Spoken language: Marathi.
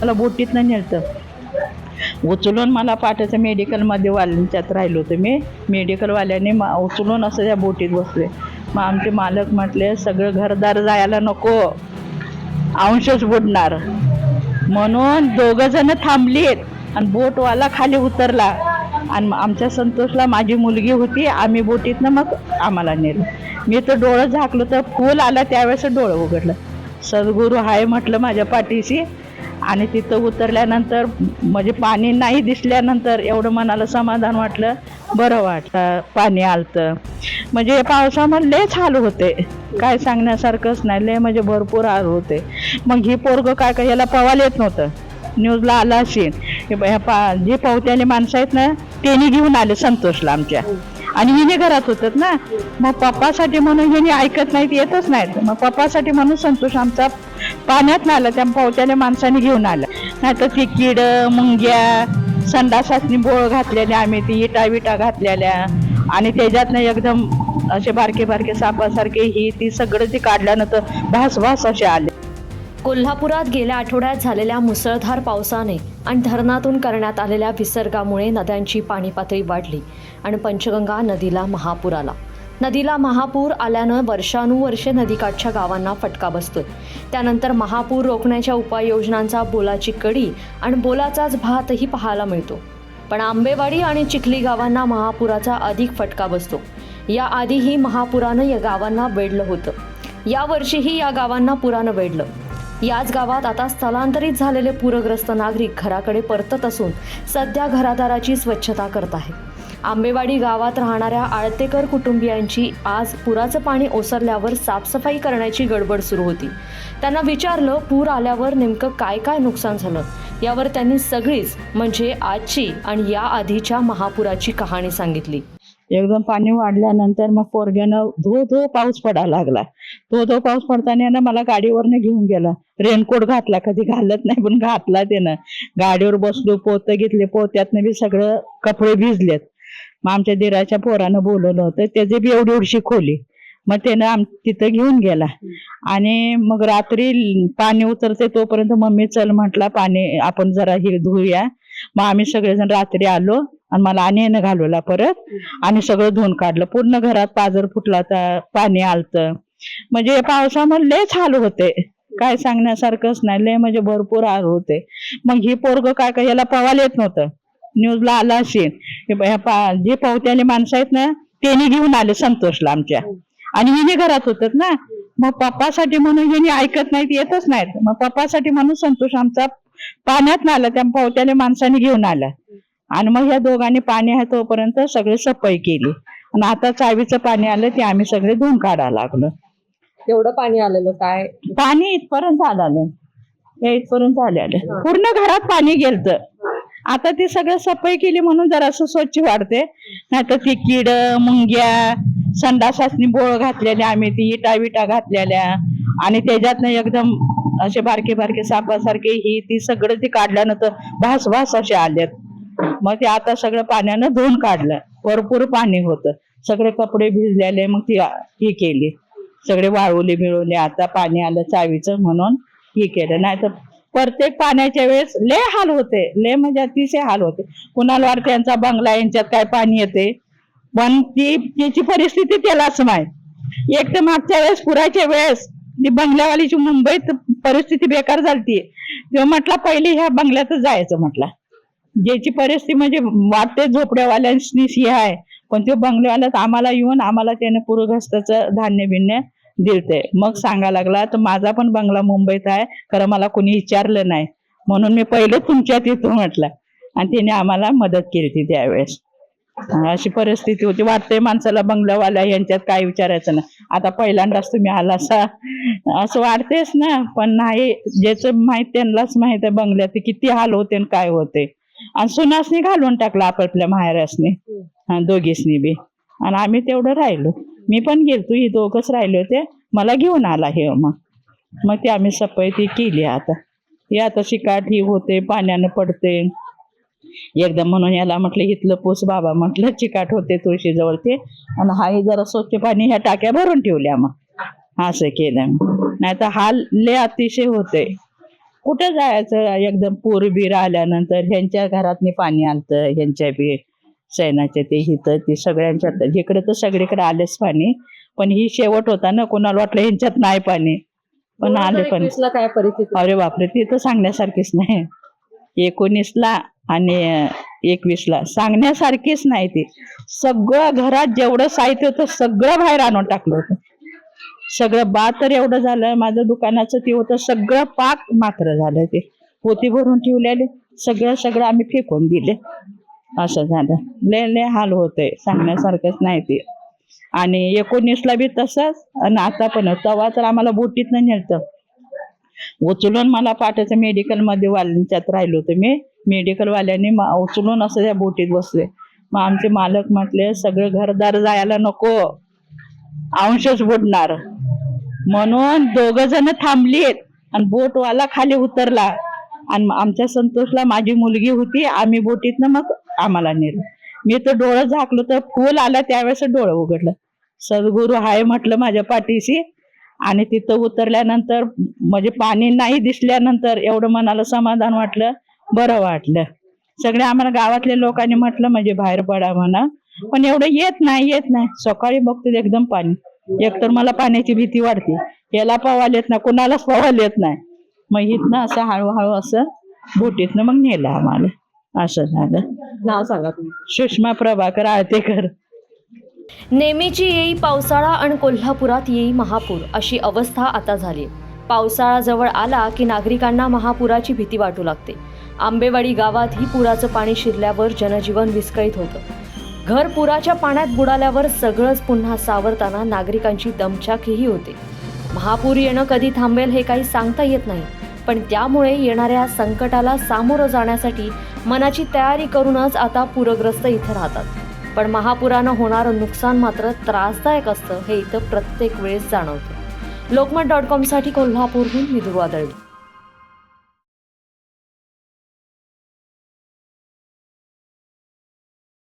मला बोटीतनं नेलतं. उचलून मला पाठायचं मेडिकलमध्ये वाल्यांच्यात राहिलो होतो मी. मेडिकलवाल्याने मा उचलून असं त्या बोटीत बसले. मग आमचे मालक म्हटले सगळं घरदार जायला नको. अंशच बुडणार. म्हणून दोघं जण थांबलीत आणि बोटवाला खाली उतरला. आणि आमच्या संतोषला माझी मुलगी होती आम्ही बोटीतनं मग आम्हाला नेलं. मी तर डोळं झाकलं तर फूल आला त्यावेळेस डोळं उघडलं. सद्गुरू हाय म्हटलं माझ्या पाठीशी. आणि तिथं उतरल्यानंतर म्हणजे पाणी नाही दिसल्यानंतर एवढं मनाला समाधान वाटलं बरं वाटलं पाणी आलतं. म्हणजे या पावसामध्ये लयच हाल होते. काय सांगण्यासारखंच नाही लय म्हणजे भरपूर हाल होते. मग ही पोरग काय काय याला पवायला येत नव्हतं. न्यूजला आलं असेल. हे ह्या पा जे पावत्याने माणसं आहेत ना त्यांनी घेऊन आले संतोषला आमच्या. आणि हिने घरात होतात ना. मग पप्पासाठी म्हणून हिने ऐकत नाहीत येतच नाहीत. मग पप्पासाठी म्हणून संतोष आमचा पाण्यात आलं त्या पावत्याने माणसाने घेऊन आलं. नाहीतर ती किड मुंग्या संडासातनी बोळ घातलेल्या आम्ही ती इटा विटा घातलेल्या. आणि त्याच्यातनं एकदम असे बारके बारके सापासारखे ही ती सगळं ती काढल्यानंतर भास भास असे आले. कोल्हापुरात गेल्या आठवड्यात झालेल्या मुसळधार पावसाने आणि धरणातून करण्यात आलेल्या विसर्गामुळे नद्यांची पाणी पातळी वाढली आणि पंचगंगा नदीला महापूर आला. नदीला महापूर आल्यानं वर्षानुवर्षे नदीकाठच्या गावांना फटका बसतोय. त्यानंतर महापूर रोखण्याच्या उपाययोजनांचा बोलाची कडी आणि बोलाचाच भातही पाहायला मिळतो. पण आंबेवाडी आणि चिखली गावांना महापुराचा अधिक फटका बसतो. याआधीही महापुरानं या गावांना वेढलं होतं. यावर्षीही या गावांना पुरानं वेढलं. याच गावात आता स्थलांतरित झालेले पूरग्रस्त नागरिक घराकडे परतत असून सध्या घरादाराची स्वच्छता करत आहेत. आंबेवाडी गावात राहणाऱ्या आळतेकर कुटुंबियांची आज पुराचं पाणी ओसरल्यावर साफसफाई करण्याची गडबड सुरू होती. त्यांना विचारलं पूर आल्यावर नेमकं काय काय नुकसान झालं? यावर त्यांनी सगळीच म्हणजे आजची आणि या आधीच्या महापुराची कहाणी सांगितली. एकदम पाणी वाढल्यानंतर मग पोरग्यानं धो धो पाऊस पडायला लागला. धो धो पाऊस पडताना ना मला गाडीवरनं घेऊन गेला. रेनकोट घातला कधी घालत नाही पण घातला त्यानं. गाडीवर बसलो पोतं घेतले पोत्यातनं बी सगळं कपडे भिजलेत. मग आमच्या दिराच्या पोरानं बोलवलं होतं त्याची बी एवढी एवढीशी खोली. मग त्यानं आम तिथं घेऊन गेला. आणि मग रात्री पाणी उतरते तोपर्यंत मम्मी चल म्हटला पाणी आपण जरा हे धुऊया. मग आम्ही सगळेजण रात्री आलो आणि मला आणि घालवला परत. आणि सगळं धुवून काढलं. पूर्ण घरात पाजर फुटला होता पाणी आलतं. म्हणजे पावसामध्ये लयच हाल होते. काय सांगण्यासारखंच नाही. लय म्हणजे भरपूर हाल होते. मग ही पोरग काय काय याला पवायला येत नव्हतं. न्यूजला आलं असेल जे पावत्याने माणसं आहेत ना त्यांनी घेऊन आले संतोषला आमच्या. आणि हिने घरात होतात ना मग पप्पासाठी म्हणून हिने ऐकत नाहीत येतच नाहीत. मग पप्पासाठी म्हणून संतोष आमचा पाण्यात नाही आला त्या पावत्याने माणसाने घेऊन आला. आणि मग या दोघांनी पाणी आहे तोपर्यंत सगळे सफाई केली. आणि आता चावीचं पाणी आलं ते आम्ही सगळे धुवून काढायला लागलो. तेवढं पाणी आलेलं काय? पाणी इथपर्यंत आलं हे इथपर्यंत आलेलं. पूर्ण घरात पाणी गेलत. आता ती सगळं सफाई केली म्हणून जरासं स्वच्छ वाढते. नाहीतर ती किड मुंग्या संडासासनी बोळ घातलेल्या आम्ही ती इटा विटा घातलेल्या आणि त्याच्यातनं एकदम असे बारके बारके सापासारखे ही ती सगळं ती काढल्यानंतर भास भास असे आलेत. मग ते आता सगळं पाण्यानं धुवून काढलं. भरपूर पाणी होतं. सगळे कपडे भिजलेले मग ती ही केली. सगळे वाळवले मिळवले आता पाणी आलं चावीचं म्हणून हे केलं. नाही तर प्रत्येक पाण्याच्या वेळेस लय हाल होते. लय म्हणजे अतिशय हाल होते. कुणालवार त्यांचा बंगला यांच्यात काय पाणी येते? पण ती त्याची परिस्थिती त्यालाच माहीत. एक तर मागच्या वेळेस पुराच्या वेळेस ती बंगल्यावालीची मुंबईत परिस्थिती बेकार झालती तेव्हा म्हटलं पहिले ह्या बंगल्यातच जायचं म्हटलं. ज्याची परिस्थिती म्हणजे वाटते झोपड्यावाल्यांनी हे आहे. पण तो बंगल्यावाल्यात आम्हाला येऊन आम्हाला त्याने पूरग्रस्ताचं धान्य बिन्य दिलते. मग सांगा लागला तर माझा पण बंगला मुंबईत आहे खरं मला कोणी विचारलं नाही. म्हणून मी पहिलं तुमच्यात येतो म्हटलं. आणि त्याने आम्हाला मदत केली होती त्यावेळेस. अशी परिस्थिती होती. वाटते माणसाला बंगल्यावाल्या यांच्यात काय विचारायचं ना आता पहिल्यांदाच तुम्ही आला असा. असं वाटतेच ना. पण नाही ज्याचं माहीत त्यांनाच माहीत आहे बंगल्यात ते किती हाल होते आणि काय होते. आणि सुनासनी घालून टाकला आपापल्या माहेरासनी. दोघीसनी बी. आणि आम्ही तेवढं राहिलो. मी पण गेलतो ही दोघच राहिले होते. मला घेऊन आला हे मग मग ते आम्ही सफाई ती केली आता. हे आता शिकाट ही होते पाण्यानं पडते. एकदा म्हणून याला म्हटलं इथलं पोस बाबा म्हटलं चिकाट होते तुळशीजवळ ते. आणि हाही जरा स्वच्छ पाणी ह्या टाक्या भरून ठेवल्या मग. असं केलं नाही तर हाल लय अतिशय होते. कुठं जायचं? एकदम पूर बीर आल्यानंतर ह्यांच्या घरातनी पाणी आलतं ह्यांच्या बी सैनाच्या ते हिथं ते सगळ्यांच्यात जिकडे तर सगळीकडे आलेच पाणी. पण ही शेवट होता ना कोणाला वाटलं ह्यांच्यात नाही पाणी. पण आले पण. 2021 ला काय परिस्थिती? अरे बापरे ते तर सांगण्यासारखीच नाही. एकोणीसला आणि एकवीसला सांगण्यासारखीच नाही ती. सगळं घरात जेवढं साहित्य होतं सगळं बाहेर आणून टाकलं होतं. सगळं बा तर एवढं झालं माझं दुकानाचं ते होतं सगळं पाक मात्र झालं ते. पोती भरून ठेवलेले सगळं सगळं आम्ही फेकून दिले. असं झालं. लय लय हाल होते सांगण्यासारखंच नाही ते. आणि एकोणीसला बी तसंच आणि आता पण तेव्हा तर आम्हाला बोटीतनं नेलतं. उचलून मला पाठायचं मेडिकलमध्ये वाल्यांच्यात राहिलो होतो मी. मेडिकलवाल्याने उचलून असं त्या बोटीत बसले. मग आमचे मालक म्हटले सगळं घरदार जायला नको. अंशच बुडणार. म्हणून दोघ जण थांबलीत आणि बोटवाला खाली उतरला. आणि आमच्या संतोषला माझी मुलगी होती आम्ही बोटीतनं मग आम्हाला नेलं. मी तर डोळं झाकलो तर फुल आला त्यावेळेस डोळं उघडलं. सद्गुरू हाय म्हटलं माझ्या पाठीशी आणि तिथं उतरल्यानंतर म्हणजे पाणी नाही दिसल्यानंतर एवढं मनाला समाधान वाटलं बरं वाटलं. सगळे आम्हाला गावातल्या लोकांनी म्हटलं म्हणजे बाहेर पडा म्हणा. पण एवढं येत नाही येत नाही. सकाळी बघते एकदम पाणी. एकतर मला पाण्याची भीती वाटते. याला पवायला येत नाही कुणालाच पवायला येत नाही. मग इथनं असं हळूहळू असं बोटीतनं मग नेलं आम्हाला. असं झालं. नाव सांगा सुषमा प्रभाकर आळतेकर. नेहमीची येई पावसाळा आणि कोल्हापुरात येई महापूर अशी अवस्था आता झाली. पावसाळा जवळ आला की नागरिकांना महापुराची भीती वाटू लागते. आंबेवाडी गावातही पुराचं पाणी शिरल्यावर जनजीवन विस्कळीत होतं. घर पुराच्या पाण्यात बुडाल्यावर सगळंच पुन्हा सावरताना नागरिकांची दमछाकही होते. महापूर येणं कधी थांबेल हे काही सांगता येत नाही पण त्यामुळे येणाऱ्या संकटाला सामोरं जाण्यासाठी मनाची तयारी करूनच आता पूरग्रस्त इथं राहतात. पण महापुरानं होणारं नुकसान मात्र त्रासदायक असतं हे इथं प्रत्येक वेळेस जाणवतं. लोकमत डॉट कॉमसाठी कोल्हापूरहून मी दुर्वादळी